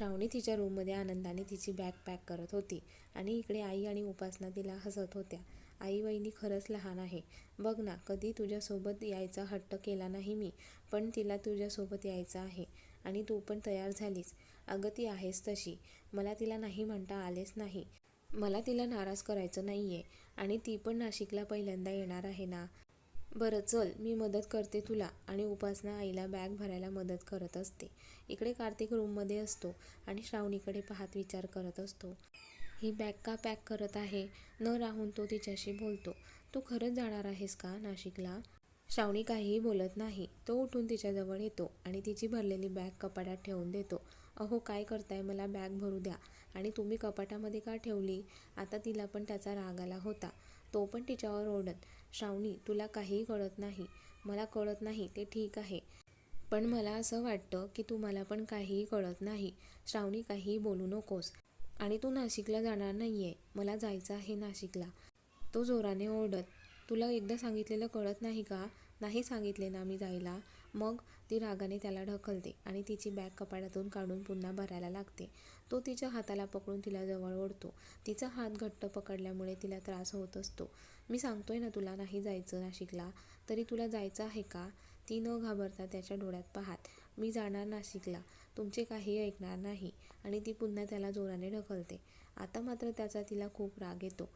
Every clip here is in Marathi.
श्रावणी तिच्या रूममध्ये आनंदाने तिची बॅग पॅक करत होती आणि इकडे आई आणि उपासना तिला हसत होत्या. आई वहिनी खरंच लहान आहे. बघ ना कधी तुझ्यासोबत यायचा हट्ट केला नाही मी पण तिला तुझ्यासोबत यायचं आहे आणि तू पण तयार झालीस. अगं ती आहेस तशी. मला तिला नाही म्हणता आलेच नाही. मला तिला नाराज करायचं नाही आहे आणि ती पण नाशिकला पहिल्यांदा येणार आहे ना? बरं चल मी मदत करते तुला आणि उपासना आईला बॅग भरायला मदत करत असते. इकडे कार्तिक रूममध्ये असतो आणि श्रावणीकडे पाहत विचार करत असतो. ही बॅग का पॅक करत आहे? न राहून तो तिच्याशी बोलतो. तू खरंच जाणार आहेस का नाशिकला? श्रावणी काहीही बोलत नाही. तो उठून तिच्याजवळ येतो आणि तिची भरलेली बॅग कपाटात ठेवून देतो. अहो काय करताय? मला बॅग भरू द्या. आणि तुम्ही कपाटामध्ये का ठेवली? आता तिला पण त्याचा राग आला होता. तो पण तिच्यावर ओरडत श्रावणी तुला काहीही कळत नाही. मला कळत नाही ते ठीक आहे. पण मला असं वाटतं की तू मला पण काहीही कळत नाही. श्रावणी काहीही बोलू नकोस. आणि तू नाशिकला जाणार नाही आहे मला जायचं आहे नाशिकला. तो जोराने ओरडत तुला एकदा सांगितलेलं कळत नाही का? नाही सांगितले ना मी जायला. मग ती रागाने त्याला ढकलते आणि तिची बॅग कपाटातून काढून पुन्हा भरायला लागते. तो तिच्या हाताला पकडून तिला जवळ ओढतो. तिचा हात घट्ट पकडल्यामुळे तिला त्रास होत असतो. मी सांगतोय ना तुला नाही जायचं नाशिकला. तरी तुला जायचं आहे का ती न घाबरता त्याच्या डोळ्यात पाहात मी जाणार नाशिकला. तुमचे काही ऐकणार नाही आणि ती पुन्हा त्याला जोराने ढकलते. आता मात्र त्याचा तिला खूप राग येतो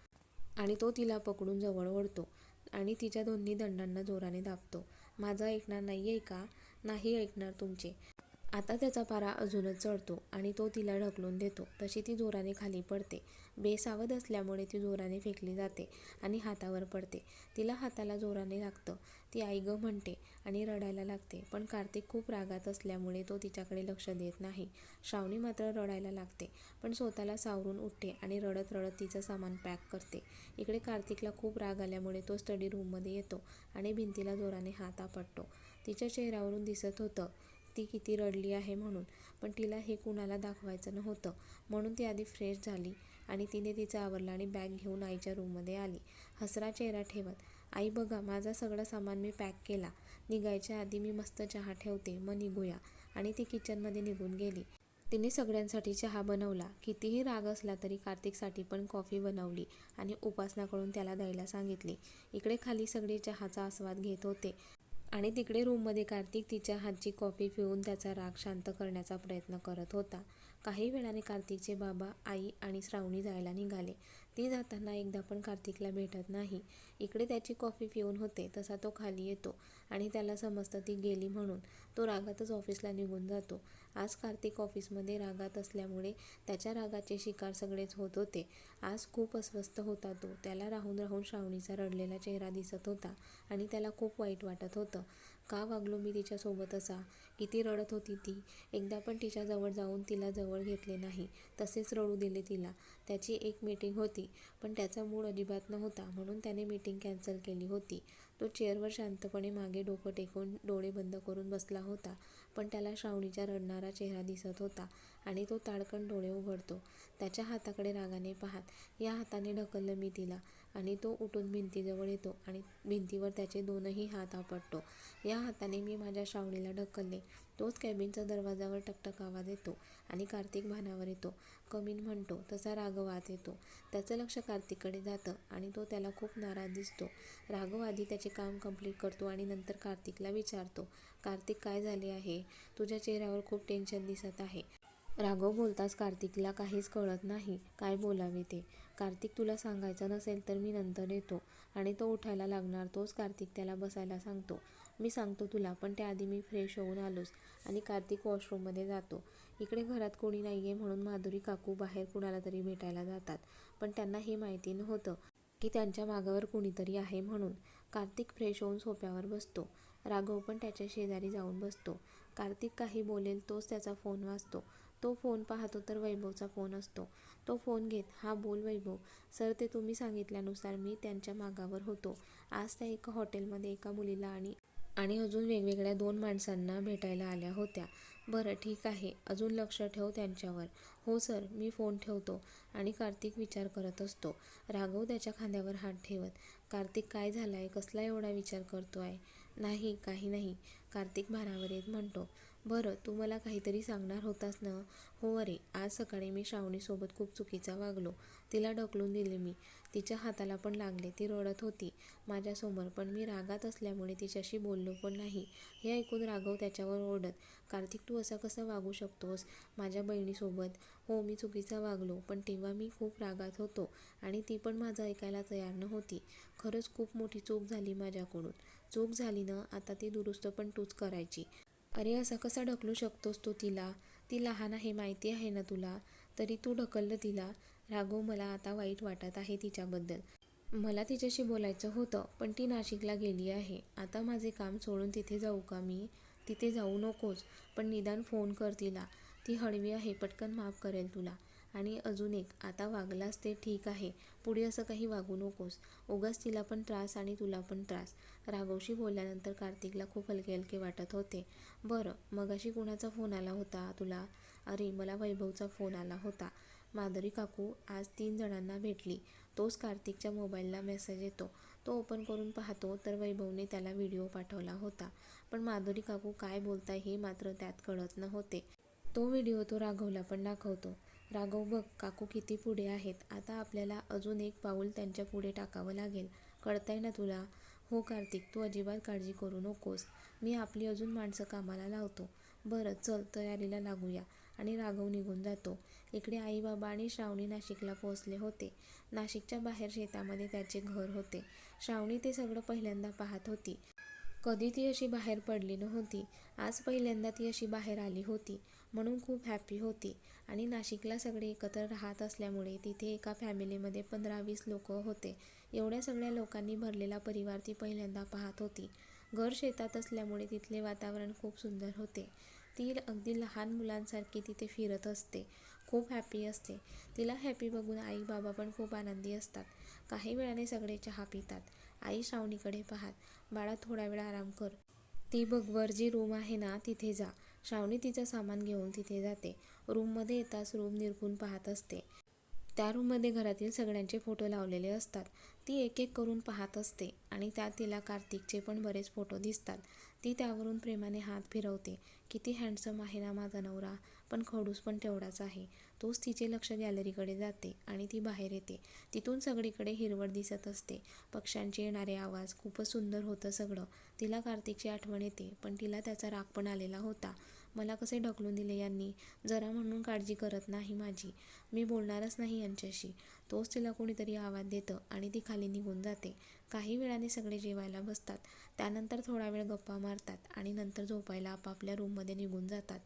आणि तो तिला पकडून जवळ ओढतो आणि तिच्या दोन्ही दंडांना जोराने दाबतो. माझं ऐकणार नाही आहे का? नाही ऐकणार तुमचे. आता त्याचा पारा अजूनच चढतो आणि तो तिला ढकलून देतो. तशी ती जोराने खाली पडते. बेसावध असल्यामुळे ती जोराने फेकली जाते आणि हातावर पडते. तिला हाताला जोराने लागतं. ती आई ग म्हणते आणि रडायला लागते. पण कार्तिक खूप रागात असल्यामुळे तो तिच्याकडे लक्ष देत नाही. श्रावणी मात्र रडायला लागते. पण स्वतःला सावरून उठते आणि रडत रडत तिचं सामान पॅक करते. इकडे कार्तिकला खूप राग आल्यामुळे तो स्टडी रूममध्ये येतो आणि भिंतीला जोराने हात आपटतो. तिच्या चेहऱ्यावरून दिसत होतं. ती किती रडली आहे म्हणून. पण तिला हे कुणाला दाखवायचं नव्हतं. म्हणून ती आधी फ्रेश झाली आणि तिने तिचं आवरलं आणि बॅग घेऊन आईच्या रूममध्ये आली. हसरा चेहरा ठेवत आई बघा माझा सगळं सामान मी पॅक केला. निघायच्या आधी मी मस्त चहा ठेवते. मग निघूया. आणि ती किचनमध्ये निघून गेली. तिने सगळ्यांसाठी चहा बनवला. कितीही राग असला तरी कार्तिकसाठी पण कॉफी बनवली आणि उपासनाकडून त्याला द्यायला सांगितली. इकडे खाली सगळे चहाचा आस्वाद घेत होते. आणि तिकडे रूममध्ये कार्तिक तिच्या हातची कॉफी पिऊन त्याचा राग शांत करण्याचा प्रयत्न करत होता. काही वेळाने कार्तिकचे बाबा आई आणि श्रावणी जायला निघाले. ती जाताना एकदा पण कार्तिकला भेटत नाही. इकडे त्याची कॉफी पिऊन होते तसा तो खाली येतो आणि त्याला समजतं ती गेली म्हणून. तो रागातच ऑफिसला निघून जातो. आज कार्तिक ऑफिसमध्ये रागात असल्यामुळे त्याच्या रागाचे शिकार सगळेच होत होते. आज खूप अस्वस्थ होता तो. त्याला राहून राहून श्रावणीचा रडलेला चेहरा दिसत होता आणि त्याला खूप वाईट वाटत होतं. का वागलो मी तिच्यासोबत असा? किती रडत होती ती. एकदा पण तिच्याजवळ जाऊन तिला जवळ घेतले नाही. तसेच रडू दिले तिला. त्याची एक मीटिंग होती पण त्याचा मूड अजिबात नव्हता म्हणून त्याने मीटिंग कॅन्सल केली होती. तो चेअरवर शांतपणे मागे डोकं टेकून डोळे बंद करून बसला होता. पण त्याला श्रावणीचा रडणारा चेहरा दिसत होता आणि तो ताडकन डोळे उघडतो. त्याच्या हाताकडे रागाने पाहत या हाताने ढकललं मी तिला. आणि तो उठून भिंतीजवळ येतो आणि भिंतीवर त्याचे दोनही हात आपटतो. या हाताने मी माझ्या श्रावणीला ढकलले. तोच कॅबिनचा दरवाजावर टकटक आवाज येतो आणि कार्तिक भानावर येतो. कमीन म्हणतो तसा राघव आत येतो. त्याचं लक्ष कार्तिककडे जातं आणि तो त्याला खूप नाराज दिसतो. राघव आधी त्याचे काम कंप्लीट करतो आणि नंतर कार्तिकला विचारतो कार्तिक काय झाले आहे? तुझ्या चेहऱ्यावर खूप टेन्शन दिसत आहे. राघव बोलताच कार्तिकला काहीच कळत नाही काय बोलावे ते? कार्तिक तुला सांगायचं नसेल तर मी नंतर येतो आणि तो उठायला लागणार तोच कार्तिक त्याला बसायला सांगतो. मी सांगतो तुला पण त्याआधी मी फ्रेश होऊन आलोच आणि कार्तिक वॉशरूममध्ये जातो. इकडे घरात कोणी नाही आहे म्हणून माधुरी काकू बाहेर कुणाला तरी भेटायला जातात. पण त्यांना हे माहिती नव्हतं की त्यांच्या मागावर कुणीतरी आहे म्हणून. कार्तिक फ्रेश होऊन सोप्यावर बसतो. राघव पण त्याच्या शेजारी जाऊन बसतो. कार्तिक काही बोलेल तोच त्याचा फोन वाचतो तो फोन पाहतो तर वैभवचा फोन असतो. तो फोन घेत हा बोल वैभव. सर ते तुम्ही सांगितल्यानुसार मी त्यांच्या मागावर होतो. आज त्या एका हॉटेलमध्ये एका मुलीला आणि आणि अजून वेगवेगळ्या दोन माणसांना भेटायला आल्या होत्या. बरं ठीक आहे. अजून लक्ष ठेव त्यांच्यावर. हो सर मी फोन ठेवतो. आणि कार्तिक विचार करत असतो. राघव त्याच्या खांद्यावर हात ठेवत कार्तिक काय झालं आहे कसला एवढा विचार करतो आहे नाही काही नाही. कार्तिक भारावर येत म्हणतो बरं तू मला काहीतरी सांगणार होतास ना? हो अरे आज सकाळी मी श्रावणीसोबत खूप चुकीचा वागलो. तिला ढकलून दिले मी. तिच्या हाताला पण लागले ती रडत होती. माझ्यासमोर पण मी रागात असल्यामुळे तिच्याशी बोललो पण नाही. हे ऐकून राघव त्याच्यावर ओरडत कार्तिक तू असा कसा वागू शकतोस? माझ्या बहिणीसोबत. हो मी चुकीचा वागलो पण तेव्हा मी खूप रागात होतो आणि ती पण माझं ऐकायला तयार नव्हती. खरंच खूप मोठी चूक झाली माझ्याकडून. चूक झाली ना आता ती दुरुस्त पण तूच करायची. अरे असा कसा ढकलू शकतोस तू तिला? ती लहान आहे माहिती आहे ना तुला? तरी तू ढकललं तिला. राघव मला आता वाईट वाटत आहे तिच्याबद्दल. मला तिच्याशी बोलायचं होतं पण ती नाशिकला गेली आहे. आता माझे काम सोडून तिथे जाऊ का मी? तिथे जाऊ नकोस पण निदान फोन कर तिला. ती हळवी आहे पटकन माफ करेल तुला. आणि अजून एक आता वागलास ते ठीक आहे पुढे असं काही वागू नकोस. उगाच तिला पण त्रास आणि तुला पण त्रास. राघवशी बोलल्यानंतर कार्तिकला खूप हलके हलके वाटत होते. बरं मगाशी कुणाचा फोन आला होता तुला? अरे मला वैभवचा फोन आला होता. माधुरी काकू आज तीन जणांना भेटली. तोच कार्तिकच्या मोबाईलला मेसेज येतो. तो ओपन करून पाहतो तर वैभवने त्याला व्हिडिओ पाठवला होता. पण माधुरी काकू काय बोलताय हे मात्र त्यात कळत नव्हते. तो व्हिडिओ तो राघवला पण दाखवतो. राघव बघ काकू किती पुढे आहेत. आता आपल्याला अजून एक पाऊल त्यांच्या पुढे टाकावं लागेल. कळतंय ना तुला? हो कार्तिक तू अजिबात काळजी करू नकोस. मी आपली अजून माणसं कामाला लावतो. बरं चल तयारीला लागूया. आणि राघव निघून जातो. इकडे आई बाबा आणि श्रावणी नाशिकला पोहोचले होते. नाशिकच्या बाहेर शेतामध्ये त्याचे घर होते. श्रावणी ते सगळं पहिल्यांदा पाहत होती. कधी ती अशी बाहेर पडली नव्हती. आज पहिल्यांदा ती अशी बाहेर आली होती म्हणून खूप हॅपी होती. आणि नाशिकला सगळे एकत्र राहत असल्यामुळे तिथे एका फॅमिलीमध्ये पंधरा वीस लोक होते. एवढ्या सगळ्या लोकांनी भरलेला परिवार ती पहिल्यांदा पाहत होती. घर शेतात असल्यामुळे तिथले वातावरण खूप सुंदर होते. ती अगदी लहान मुलांसारखी तिथे फिरत असते. खूप हॅपी असते. तिला हॅपी बघून आई बाबा पण खूप आनंदी असतात. काही वेळाने सगळे चहा पितात. आई श्रावणीकडे पाहत बाळा थोडा वेळ आराम कर. ती बघ जी रूम आहे ना तिथे जा. श्रावणी तिचं सामान घेऊन तिथे जाते. रूममध्ये येताच रूम निरखून पाहत असते. त्या रूममध्ये घरातील सगळ्यांचे फोटो लावलेले असतात. ती एक एक करून पाहत असते आणि त्यात तिला कार्तिकचे पण बरेच फोटो दिसतात. ती त्यावरून प्रेमाने हात फिरवते. किती हँडसम आहे ना माझा नवरा. पण खडूस पण तेवढाच आहे. तोच तिचे लक्ष गॅलरीकडे जाते आणि ती बाहेर येते. तिथून सगळीकडे हिरवळ दिसत असते. पक्ष्यांचे येणारे आवाज खूपच सुंदर होतं सगळं. तिला कार्तिकची आठवण येते पण तिला त्याचा राग पण आलेला होता. मला कसे ढकलून दिले यांनी? जरा म्हणून काळजी करत नाही माझी. मी बोलणारच नाही यांच्याशी. तोच तिला कोणीतरी आवाज देतं आणि ती खाली निघून जाते. काही वेळाने सगळे जेवायला बसतात. त्यानंतर थोडा वेळ गप्पा मारतात आणि नंतर झोपायला आपापल्या रूममध्ये निघून जातात.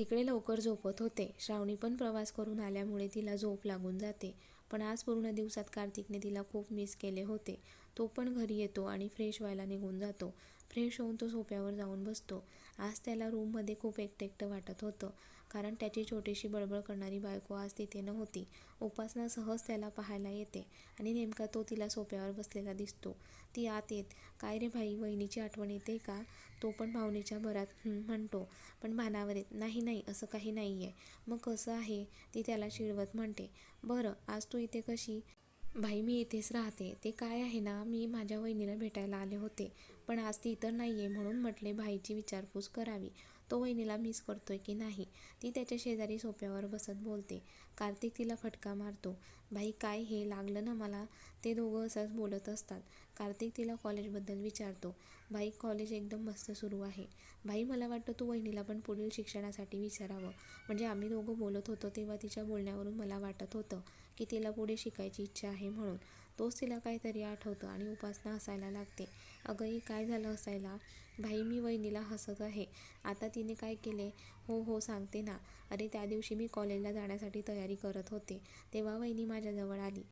तिकडे लवकर झोपत होते. श्रावणी पण प्रवास करून आल्यामुळे तिला झोप लागून जाते. पण आज पूर्ण दिवसात कार्तिकने तिला खूप मिस केले होते. तो पण घरी येतो आणि फ्रेश व्हायला निघून जातो. फ्रेश होऊन तो सोप्यावर जाऊन बसतो. आज त्याला रूममध्ये खूप एकटं एकटं वाटत होतं. कारण त्याची छोटीशी बडबड करणारी बायको आज तिथे नव्हती. उपासना सहज त्याला पाहायला येते आणि नेमका तो तिला सोप्यावर बसलेला दिसतो. ती आत येत. काय रे भाई वहिनीची आठवण येते का? तो पण भावनेच्या भरात म्हणतो. पण भानावर येत नाही नाही असं काही नाही आहे मग कसं आहे? ती त्याला चिडवत म्हणते. बरं आज तू इथे कशी? भाई मी इथेच राहते. ते काय आहे ना मी माझ्या वहिनीला भेटायला आले होते. पण आज ती इतर नाही आहे म्हणून म्हटले भाईची विचारपूस करावी. तो वहिनीला मिस करतोय की नाही? ती त्याच्या शेजारी सोप्यावर बसत बोलते. कार्तिक तिला फटका मारतो. भाई काय हे? लागलं ना मला? ते दोघं असंच बोलत असतात. कार्तिक तिला कॉलेजबद्दल विचारतो. भाई कॉलेज एकदम मस्त सुरू आहे. भाई मला वाटतं तू वहिनीला पण पुढील शिक्षणासाठी विचारावं. म्हणजे आम्ही दोघं बोलत होतो तेव्हा तिच्या बोलण्यावरून मला वाटत होतं की तिला पुढे शिकायची इच्छा आहे म्हणून. तोच तिला काहीतरी आठवतं आणि उपासना हसायला लागते. अगंही काय झालं असायला भाई मी वहिनीला हसत आहे. आता तिने काय केले? हो हो सांगते ना. अरे त्या दिवशी मी कॉलेजला जाण्यासाठी तयारी करत होते. तेव्हा वहिनी माझ्याजवळ आली.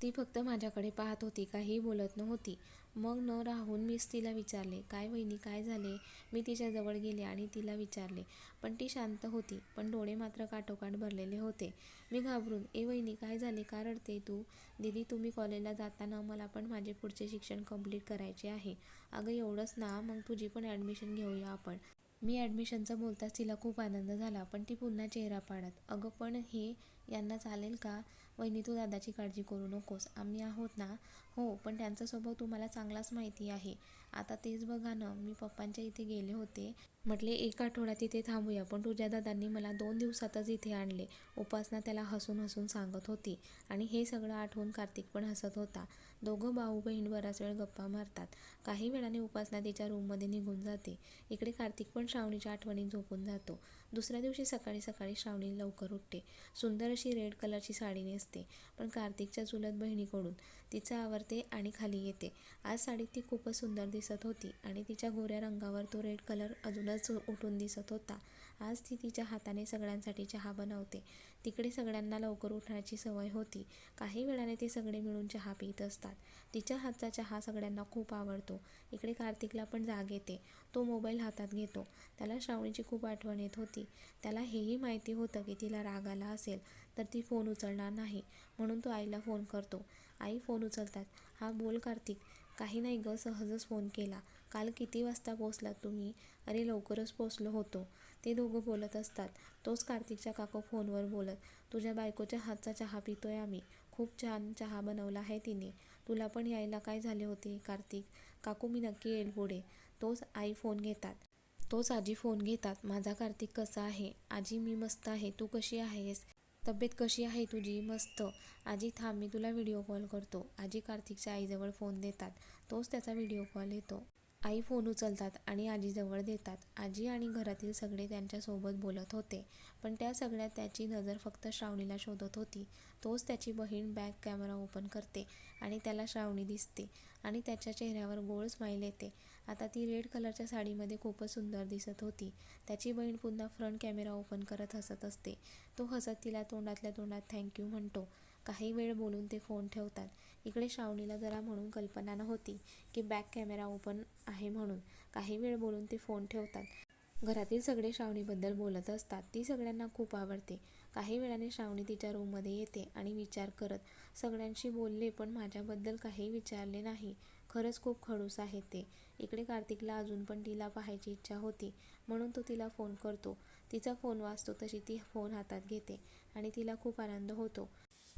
ती फक्त माझ्याकडे पाहत होती काही बोलत नव्हती. मग न राहून मीच तिला विचारले काय वहिनी काय झाले? मी तिच्याजवळ गेले आणि तिला विचारले पण ती शांत होती पण डोळे मात्र काठोकाठ भरलेले होते. मी घाबरून ए वहिनी काय झाले? का रडते तू? दीदी तुम्ही कॉलेजला जाताना मला पण माझे पुढचे शिक्षण कंप्लीट करायचे आहे. अगं एवढंच ना मग तुझी पण ॲडमिशन घेऊया आपण. मी ॲडमिशनचं बोलताच तिला खूप आनंद झाला पण ती पुन्हा चेहरा पाडत अगं पण हे यांना चालेल का? वहिनी तू दादाची काळजी करू नकोस. आम्ही आहोत ना? हो पण त्यांचा स्वभाव तुम्हाला चांगलाच माहिती आहे. आता तेच बघा ना मी पप्पांच्या इथे गेले होते. म्हटले एक आठवड्यात इथे थांबूया पण तुझ्या दादांनी मला दोन दिवसातच इथे आणले. उपासना त्याला हसून हसून सांगत होती. आणि हे सगळं आठवून कार्तिक पण हसत होता. दोघं भाऊ बहीण बराच वेळ गप्पा मारतात. काही वेळाने उपासना तिच्या रूममध्ये निघून जाते. इकडे कार्तिक पण श्रावणीच्या आठवणीत झोपून जातो. दुसऱ्या दिवशी सकाळी सकाळी श्रावणी लवकर उठते. सुंदर अशी रेड कलरची साडी नेसते पण कार्तिकच्या चुलत बहिणीकडून तिचं आवरते आणि खाली येते. आज साडीत ती खूपच सुंदर दिसत होती आणि तिच्या गोऱ्या रंगावर तो रेड कलर अजूनच उठून दिसत होता. आज ती तिच्या हाताने सगळ्यांसाठी चहा बनवते. तिकडे सगळ्यांना लवकर उठण्याची सवय होती. काही वेळाने ते सगळे मिळून चहा पित असतात. तिच्या हातचा चहा सगळ्यांना खूप आवडतो. इकडे कार्तिकला पण जाग येते. तो मोबाईल हातात घेतो. त्याला श्रावणीची खूप आठवण येत होती. त्याला हेही माहिती होतं की तिला राग आला असेल तर ती फोन उचलणार नाही. म्हणून तो आईला फोन करतो. आई फोन उचलतात. हा बोल कार्तिक. काही नाही ग सहजच फोन केला. काल किती वाजता पोचलात तुम्ही? अरे लवकरच पोचलो होतो. ते दोघं बोलत असतात. तोच कार्तिकच्या काकू फोनवर बोलत तुझ्या बायकोच्या हातचा चहा पितोय आम्ही. खूप छान चहा बनवला आहे तिने. तुला पण यायला काय झाले होते कार्तिक काकू मी नक्की येईल पुढे. तोच आई फोन घेतात. तोच आजी फोन घेतात माझा कार्तिक कसा आहे? आजी मी मस्त आहे. तू कशी आहेस? तब्येत कशी आहे तुझी? मस्त. आजी थांब मी तुला व्हिडिओ कॉल करतो. आजी कार्तिकच्या आईजवळ फोन देतात. तोच त्याचा व्हिडिओ कॉल येतो. आई फोन उचलतात आणि आजीजवळ देतात. आजी आणि घरातील सगळे त्यांच्यासोबत बोलत होते. पण त्या सगळ्यात त्याची नजर फक्त श्रावणीला शोधत होती. तोच त्याची बहीण बॅक कॅमेरा ओपन करते आणि त्याला श्रावणी दिसते आणि त्याच्या चेहऱ्यावर गोळ स्माईल येते. आता ती रेड कलरच्या साडीमध्ये खूपच सुंदर दिसत होती. त्याची बहीण पुन्हा फ्रंट कॅमेरा ओपन करत हसत असते. तो हसत तिला तोंडातल्या तोंडात थँक्यू म्हणतो. काही वेळ बोलून ते फोन ठेवतात. इकडे श्रावणीला जरा म्हणून कल्पना नव्हती की बॅक कॅमेरा ओपन आहे म्हणून. काही वेळ बोलून ते फोन ठेवतात. घरातील सगळे श्रावणीबद्दल बोलत असतात. ती सगळ्यांना खूप आवडते. काही वेळाने श्रावणी तिच्या रूममध्ये येते आणि विचार करत सगळ्यांशी बोलले पण माझ्याबद्दल काही विचारले नाही. खरंच खूप खडूस आहे ते. इकडे कार्तिकला अजून पण तिला पाहायची इच्छा होती म्हणून तो तिला फोन करतो. तिचा फोन वाचतो तशी ती फोन हातात घेते आणि तिला खूप आनंद होतो.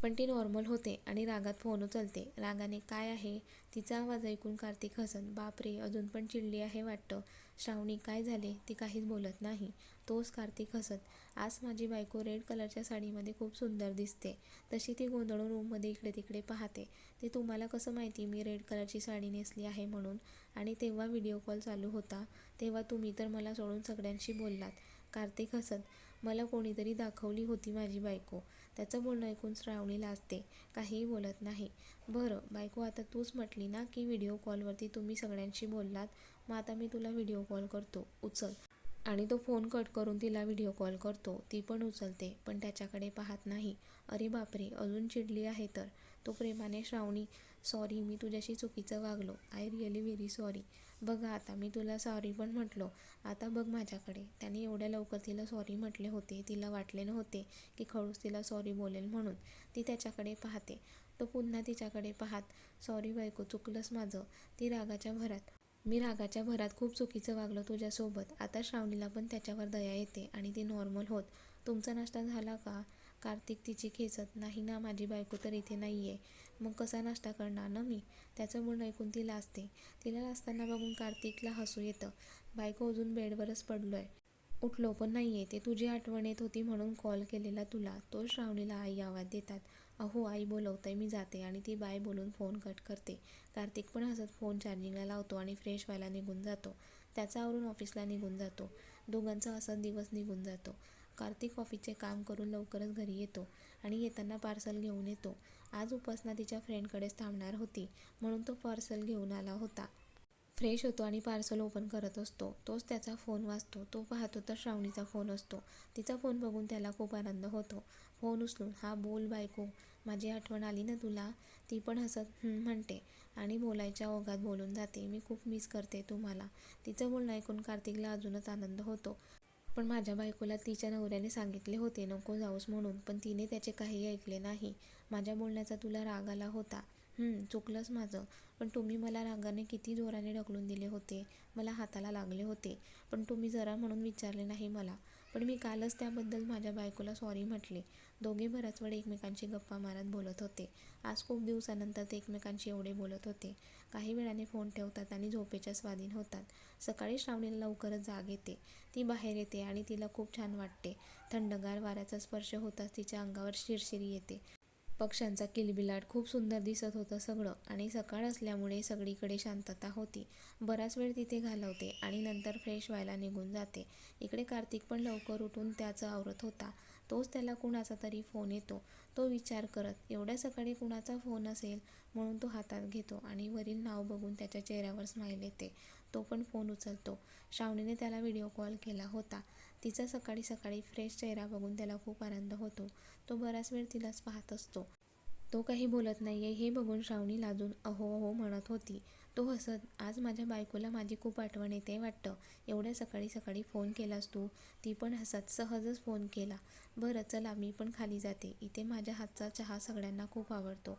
पण ती नॉर्मल होते आणि रागात फोन उचलते रागाने काय आहे? तिचा आवाज ऐकून कार्तिक हसन बापरे अजून पण चिडली आहे वाटतं. श्रावणी काय झाले? ती काहीच बोलत नाही. तोच कार्तिक हसत आज माझी बायको रेड कलरच्या साडीमध्ये खूप सुंदर दिसते. तशी ती गोंधळून रूममध्ये इकडे तिकडे पाहते. ते तुम्हाला कसं माहिती मी रेड कलरची साडी नेसली आहे म्हणून? आणि तेव्हा व्हिडिओ कॉल चालू होता तेव्हा तुम्ही तर मला सोडून सगळ्यांशी बोललात. कार्तिक हसत मला कोणीतरी दाखवली होती माझी बायको. त्याचं बोलणं ऐकून श्रावणी लाजते. काहीही बोलत नाही. बरं बायको आता तूच म्हटली ना की व्हिडिओ कॉलवरती तुम्ही सगळ्यांशी बोललात? मग आता मी तुला व्हिडिओ कॉल करतो. उचल. आणि तो फोन कट करून तिला व्हिडिओ कॉल करतो. ती पण उचलते पण त्याच्याकडे पाहत नाही. अरे बापरे अजून चिडली आहे तर. तो प्रेमाने श्रावणी सॉरी मी तुझ्याशी चुकीचं वागलो. आय रिअली व्हेरी सॉरी बघा आता मी तुला सॉरी पण म्हटलो. आता बघ माझ्याकडे. त्याने एवढ्या लवकर तिला सॉरी म्हटले होते तिला वाटले नव्हते की खडूस तिला सॉरी बोलेल म्हणून. ती त्याच्याकडे पाहते. तो पुन्हा तिच्याकडे पाहात सॉरी बायको चुकलंच माझं. ती रागाच्या भरात. मी रागाच्या भरात खूप चुकीचं वागलो तुझ्यासोबत. आता श्रावणीला पण त्याच्यावर दया येते आणि ती नॉर्मल होत. तुमचा नाश्ता झाला का? कार्तिक तिची खेचत नाही ना माझी बायको तर इथे नाही आहे मग कसा नाश्ता करणार ना मी? त्याचं म्हणणं ऐकून ती लाजते. तिला लाजताना बघून कार्तिकला हसू येतं. बायको अजून बेडवरच पडलो आहे उठलो पण नाही आहे ते तुझी आठवण येत होती म्हणून कॉल केलेला तुला. तो श्रावणीला आई आवाज देतात. अहो आई बोलवतंय मी जाते आणि ती बाय बोलून फोन कट करते. कार्तिक पण हसत फोन चार्जिंगला लावतो आणि फ्रेश व्हायला निघून जातो. त्याचा आवरून ऑफिसला निघून जातो. दोघांचा असा दिवस निघून जातो. कार्तिक ऑफिसचे काम करून लवकरच घरी येतो आणि येताना पार्सल घेऊन येतो. आज उपासना तिच्या फ्रेंडकडेच थांबणार होती म्हणून तो पार्सल घेऊन आला होता. फ्रेश होतो आणि पार्सल ओपन करत असतो. तोच त्याचा फोन वाचतो तो पाहतो तर श्रावणीचा फोन असतो. तिचा फोन बघून त्याला खूप आनंद होतो. फोन उचलून हा बोल बायको. माझी आठवण आली ना तुला? ती पण हसत म्हणते आणि बोलायच्या ओघात बोलून जाते मी खूप मिस करते तुम्हाला. तिचं बोलणं ऐकून कार्तिकला अजूनच आनंद होतो. पण माझ्या बायकोला तिच्या नवऱ्याने सांगितले होते नको जाऊस म्हणून. पण तिने त्याचे काही ऐकले नाही. माझ्या बोलण्याचा तुला राग आला होता. चुकलंच माझं. पण तुम्ही मला रागाने किती जोराने ढकलून दिले होते. मला हाताला लागले होते. पण तुम्ही जरा म्हणून विचारले नाही मला. पण मी कालच त्याबद्दल माझ्या बायकोला सॉरी म्हटले. दोघे बराच वेळ एकमेकांशी गप्पा मारत बोलत होते. आज खूप दिवसानंतर ते एकमेकांशी एवढे बोलत होते. काही वेळाने फोन ठेवतात आणि झोपेच्या स्वाधीन होतात. सकाळी श्रावणीला लवकरच जाग येते. ती बाहेर येते आणि तिला खूप छान वाटते. थंडगार वाऱ्याचा स्पर्श होताच तिच्या अंगावर शिरशिरी येते. पक्ष्यांचा किलबिलाट खूप सुंदर दिसत होतं सगळं आणि सकाळ असल्यामुळे सगळीकडे शांतता होती. बराच वेळ तिथे घालवते आणि नंतर फ्रेश व्हायला निघून जाते. इकडे कार्तिक पण लवकर उठून त्याचं आवरत होता. तोच त्याला कुणाचा तरी फोन येतो. तो विचार करत एवढ्या सकाळी कुणाचा फोन असेल? म्हणून तो हातात घेतो आणि वरील नाव बघून त्याच्या चेहऱ्यावर स्माईल येते. तो पण फोन उचलतो. श्रावणीने त्याला व्हिडिओ कॉल केला होता. तिचा सकाळी सकाळी फ्रेश चेहरा बघून त्याला खूप आनंद होतो. तो बराच वेळ तिलाच पाहत असतो. तो काही बोलत नाहीये हे बघून श्रावणी लाजून अहो अहो म्हणत होती. तो हसत आज माझ्या बायकोला माझी खूप आठवण येते वाटतं. एवढ्या सकाळी सकाळी फोन केलास तू. ती पण हसत सहजच फोन केला. बरं चला मी पण खाली जाते. इथे माझ्या हातचा चहा सगळ्यांना खूप आवडतो.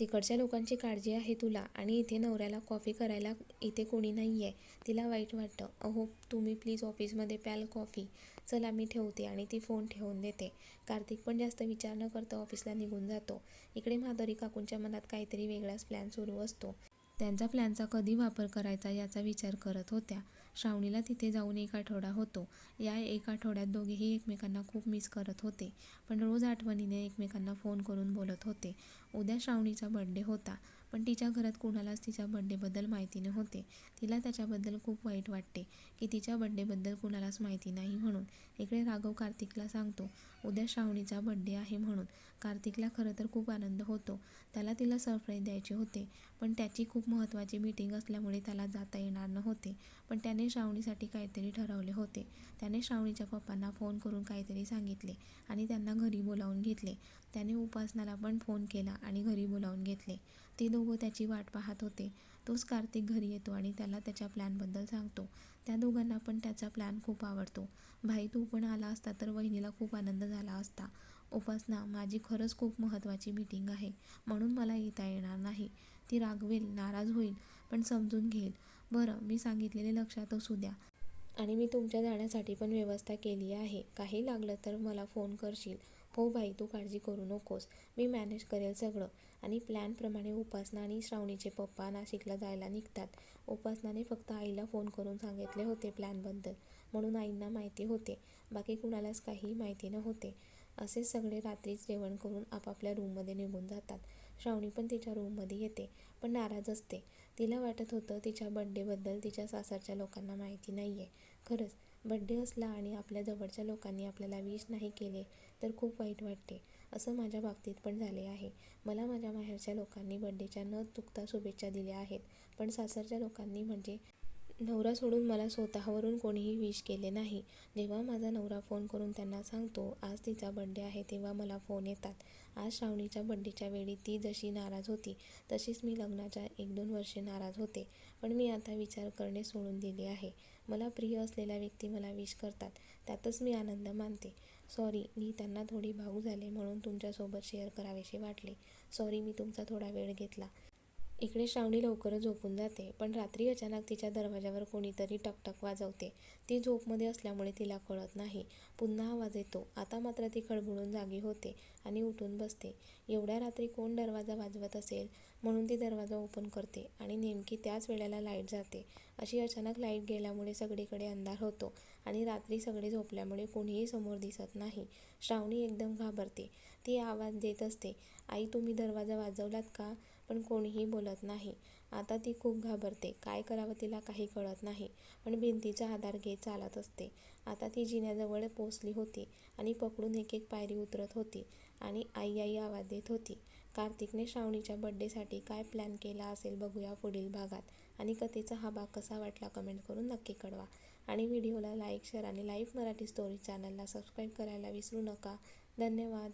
तिकडच्या लोकांची काळजी आहे तुला आणि इथे नवऱ्याला कॉफी करायला इथे कोणी नाही आहे तिला वाईट वाटतं. अहो तुम्ही प्लीज ऑफिसमध्ये प्याल कॉफी. चला मी ठेवते आणि ती फोन ठेवून देते. कार्तिक पण जास्त विचार न करता ऑफिसला निघून जातो. इकडे माधुरी काकूंच्या मनात काहीतरी वेगळाच प्लॅन सुरू असतो. त्यांचा प्लॅनचा कधी वापर करायचा याचा विचार करत होत्या. श्रावणीला तिथे जाऊन एक आठवडा होतो. या एक आठवड्यात दोघेही एकमेकांना खूप मिस करत होते. पण रोज आठवणीने एकमेकांना फोन करून बोलत होते. उद्या श्रावणीचा बर्थडे होता. पण तिच्या घरात कुणालाच तिच्या बड्डेबद्दल माहिती नव्हते. तिला त्याच्याबद्दल खूप वाईट वाटते की तिच्या बड्डेबद्दल कुणालाच माहिती नाही म्हणून. इकडे राघव कार्तिकला सांगतो उद्या श्रावणीचा बड्डे आहे म्हणून. कार्तिकला खरं तर खूप आनंद होतो. त्याला तिला सरप्राईज द्यायचे होते पण त्याची खूप महत्त्वाची मीटिंग असल्यामुळे त्याला जाता येणार नव्हते. पण त्याने श्रावणीसाठी काहीतरी ठरवले होते. त्याने श्रावणीच्या पप्पांना फोन करून काहीतरी सांगितले आणि त्यांना घरी बोलावून घेतले. त्याने उपासनाला पण फोन केला आणि घरी बोलावून घेतले. ते दोघं त्याची वाट पाहत होते. तोच कार्तिक घरी येतो आणि त्याला त्याच्या प्लॅनबद्दल सांगतो. त्या दोघांना पण त्याचा प्लॅन खूप आवडतो. भाई तू पण आला असता तर वहिनीला खूप आनंद झाला असता. उपासना माझी खरंच खूप महत्त्वाची मीटिंग आहे. म्हणून मला येता येणार नाही. ती रागवेल नाराज होईल पण समजून घेईल. बरं मी सांगितलेले लक्षात असू द्या. आणि मी तुमच्या जाण्यासाठी पण व्यवस्था केली आहे. काही लागलं तर मला फोन करशील. हो भाई तू काळजी करू नकोस. मी मॅनेज करेल सगळं. आणि प्लॅनप्रमाणे उपासना आणि श्रावणीचे पप्पा नाशिकला जायला निघतात. उपासनाने फक्त आईला फोन करून सांगितले होते प्लॅनबद्दल म्हणून आईंना माहिती होते. बाकी कुणालाच काही माहिती नव्हते. असे सगळे रात्रीच जेवण करून आपापल्या रूममध्ये निघून जातात. श्रावणी पण तिच्या रूममध्ये येते पण नाराज असते. तिला वाटत होतं तिच्या बड्डेबद्दल तिच्या सासरच्या लोकांना माहिती नाही आहे खरंच बड्डे असला आणि आपल्या जवळच्या लोकांनी आपल्याला विश नाही केले तर खूप वाईट वाटते. असं माझ्या बाबतीत पण झाले आहे. मला माझ्या माहेरच्या लोकांनी बड्डेच्या न चुकता शुभेच्छा दिल्या आहेत. पण सासरच्या लोकांनी म्हणजे नवरा सोडून मला स्वतःवरून कोणीही विश केले नाही. जेव्हा माझा नवरा फोन करून त्यांना सांगतो आज तिचा बड्डे आहे तेव्हा मला फोन येतात. आज श्रावणीच्या बड्डेच्या वेळी ती जशी नाराज होती तशीच मी लग्नाच्या एक दोन वर्षे नाराज होते. पण मी आता विचार करणे सोडून दिले आहे. मला प्रिय असलेल्या व्यक्ती मला विश करतात. त्यातच मी आनंद मानते. सॉरी मी त्यांना थोडी भाऊ झाले म्हणून तुमच्यासोबत शेअर करावेसे वाटले. सॉरी मी तुमचा थोडा वेळ घेतला. इकडे श्रावणी लवकरच झोपून जाते पण रात्री अचानक तिच्या दरवाजावर कोणीतरी टकटक वाजवते. ती झोपमध्ये असल्यामुळे तिला कळत नाही. पुन्हा आवाज येतो. आता मात्र ती खळबळून जागी होते आणि उठून बसते. एवढ्या रात्री कोण दरवाजा वाजवत असेल? म्हणून ती दरवाजा ओपन करते आणि नेमकी त्याच वेळेला लाइट जाते. अशी अचानक लाइट गेल्यामुळे सगळीकडे अंधार होतो आणि रात्री सगळे झोपल्यामुळे कोणीही समोर दिसत नाही. श्रावणी एकदम घाबरते. ती आवाज देत असते आई तुम्ही दरवाजा वाजवलात का? पण कोणीही बोलत नाही. आता ती खूप घाबरते. काय करावं तिला काही कळत नाही. पण भिंतीचा आधार घेत चालत असते. आता ती जिन्याजवळ पोचली होती आणि पकडून एक एक पायरी उतरत होती आणि आई आई आवाज देत होती कार्तिकने श्रावणीच्या बड्डेसाठी काय प्लॅन केला असेल बघूया पुढील भागात. आणि कथेचा हा भाग कसा वाटला कमेंट करून नक्की कळवा. आणि व्हिडिओला लाईक शेअर आणि लाईव्ह मराठी स्टोरी चॅनलला सबस्क्राईब करायला विसरू नका. धन्यवाद.